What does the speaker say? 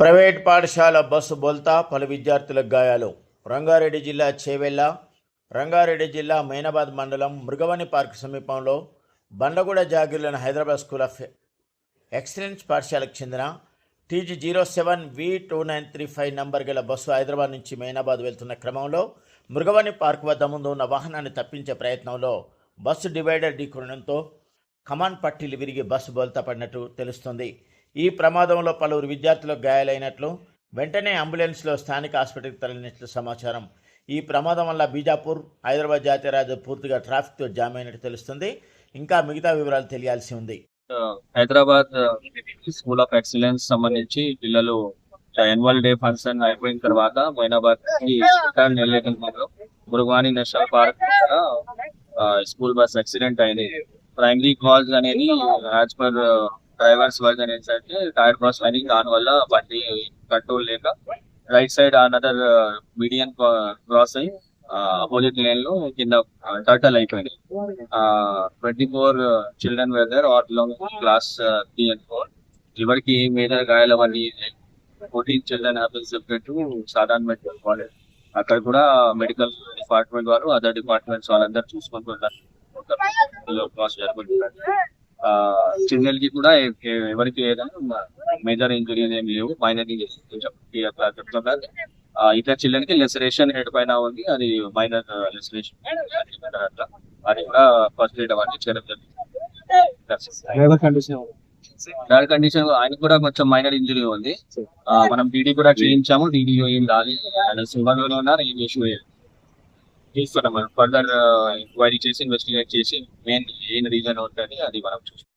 Private పాఠశాల bus బోల్తా పలు విద్యార్థులకు గాయాలు. రంగారెడ్డి జిల్లా చేవెళ్ళ రంగారెడ్డి జిల్లా మైనాబాద్ మండలం మృగవని పార్క్ సమీపంలో బండగూడ జాగిర్లోని హైదరాబాద్ స్కూల్ ఆఫ్ ఎక్సలెన్స్ పాఠశాలకు చెందిన TG zero seven V two nine three five number గల బస్సు హైదరాబాద్ నుంచి మైనాబాద్ వెళ్తున్న క్రమంలో మృగవని పార్క్ వద్ద ముందు ఉన్న వాహనాన్ని తప్పించే ప్రయత్నంలో బస్సు డివైడర్ ఢీకొనడంతో కమాన్ పట్టీలు విరిగి బస్సు బోల్తా పడినట్టు తెలుస్తుంది. ఈ ప్రమాదంలో పలువురు విద్యార్థులకు గాయాలైనట్లు వెంటనే అంబులెన్స్లో స్థానిక ఆసుపత్రికి తరలినట్లు సమాచారం. ఈ ప్రమాదం వల్ల బీజాపూర్ హైదరాబాద్ జాతీయ రాజు పూర్తిగా ట్రాఫిక్తో జామ్ అయినట్టు తెలుస్తుంది. ఇంకా మిగతా వివరాలు తెలియాల్సి ఉంది. హైదరాబాద్ స్కూల్ ఆఫ్ ఎక్సలెన్స్ సంబంధించి పిల్లలు యాన్యువల్ డే ఫంక్షన్ అయిపోయిన తర్వాత మైనాబాద్ రిటర్న్ వెళ్ళేటప్పుడు Mrugavani national park school bus accident అయింది. ప్రైమరీ కాల్స్ అనేది యాజ్ పర్ డ్రైవర్స్ వర్జన్ ఏంటంటే టైర్ క్రాస్ వైనింగ్ దాని వల్ల బండి కంట్రోల్ లేక right side another medium cross అయ్యి అపోజిట్ లేన్లో కింద టర్టల్ అయిపోయింది. Twenty four children whether are class three and four ఎవరికి మేజర్ గాయాలు అవన్నీ ఫోర్టీన్ చిల్డ్రన్ హ్యాపీస్ సెపరేట్ సాధారణ మెడికల్ కాలేజ్ అక్కడ కూడా మెడికల్ డిపార్ట్మెంట్ వారు అదర్ డిపార్ట్మెంట్స్ వాళ్ళందరూ చూసుకుంటున్నారు క్రాస్ uh, జరుగుతుంది చిల్డ్రన్కి కూడా ఎవరికి ఏదైనా మేజర్ ఇంజరీస్ ఏమి లేవు మైనర్ ఆ, ఇతర చిల్డ్రన్కి లెసరేషన్ హెడ్ పైన ఉంది అది మైనర్ లెసరేషన్ అట్లా అది కూడా ఫస్ట్ ఎయిడ్ అవన్నీ చేయడం జరిగింది. థర్డ్ కండిషన్ ఆయన కూడా కొంచెం మైనర్ ఇంజరీ ఉంది. మనం డీడీ కూడా చేయించాము డీడీ ఏం రాలేదు. ఆయన ఉన్నారు ఏం ఇష్యూ తీసుకున్నాం ఫర్దర్ ఎంక్వైరీ చేసి ఇన్వెస్టిగేట్ చేసి మెయిన్ ఏం రీజన్ ఉంటుంది అది మనం చూస్తాం.